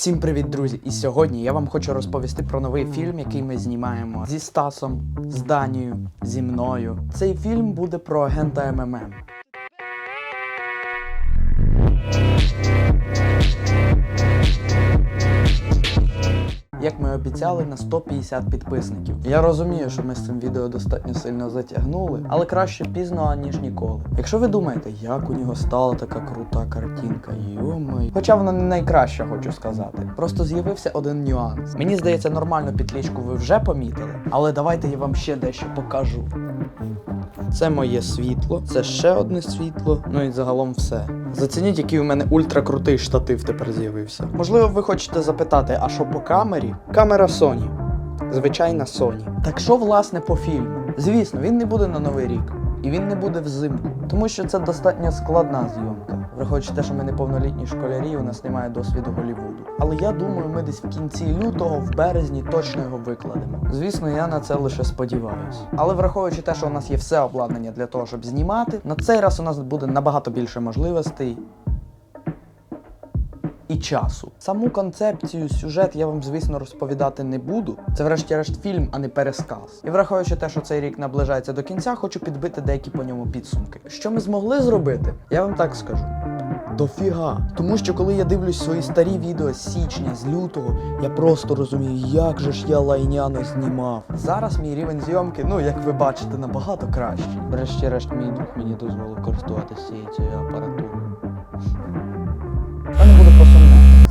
Всім привіт, друзі! І сьогодні я вам хочу розповісти про новий фільм, який ми знімаємо зі Стасом, з Данією, зі мною. Цей фільм буде про агента МММ. Обіцяли, на 150 підписників. Я розумію, що ми з цим відео достатньо сильно затягнули, але краще пізно, аніж ніколи. Якщо ви думаєте, як у нього стала така крута картинка, йомай. Хоча вона не найкраща, хочу сказати. Просто з'явився один нюанс. Мені здається, нормальну підлічку ви вже помітили, але давайте я вам ще дещо покажу. Це моє світло, це ще одне світло, ну і загалом все. Зацініть, який у мене ультракрутий штатив тепер з'явився. Можливо, ви хочете запитати, а що по камері? Камера Sony. Звичайна Sony. Так що, власне, по фільму? Звісно, він не буде на Новий рік. І він не буде взимку, тому що це достатньо складна зйомка. Враховуючи те, що ми неповнолітні школярі, у нас немає досвіду Голлівуду. Але я думаю, ми десь в кінці лютого, в березні точно його викладемо. Звісно, я на це лише сподіваюся. Але враховуючи те, що у нас є все обладнання для того, щоб знімати, на цей раз у нас буде набагато більше можливостей. І часу. Саму концепцію, сюжет я вам, звісно, розповідати не буду. Це, врешті-решт, фільм, а не пересказ. І враховуючи те, що цей рік наближається до кінця, хочу підбити деякі по ньому підсумки. Що ми змогли зробити, я вам так скажу. Дофіга. Тому що коли я дивлюсь свої старі відео з січня, з лютого, я просто розумію, як же ж я лайняно знімав. Зараз мій рівень зйомки, ну як ви бачите, набагато кращий. Врешті-решт, мій друг мені дозволив користуватися цією цією апаратурою.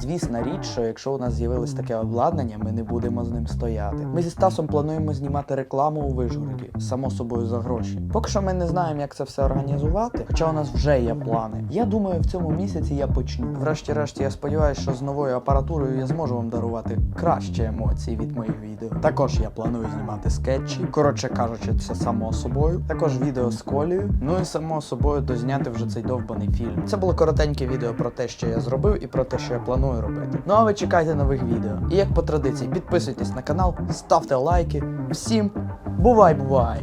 Звісна річ, що якщо у нас з'явилось таке обладнання, ми не будемо з ним стояти. Ми зі Стасом плануємо знімати рекламу у Вишгороді, само собою за гроші. Поки що ми не знаємо, як це все організувати, хоча у нас вже є плани. Я думаю, в цьому місяці я почну. Врешті-решт, я сподіваюся, що з новою апаратурою я зможу вам дарувати кращі емоції від моїх відео. Також я планую знімати скетчі. Коротше кажучи, це само собою. Також відео з колею. Ну і само собою дозняти вже цей довбаний фільм. Це було коротеньке відео про те, що я зробив, і про те, що я планую робити. Ну а ви чекайте нових відео. І як по традиції, підписуйтесь на канал, ставте лайки. Всім бувай, бувай!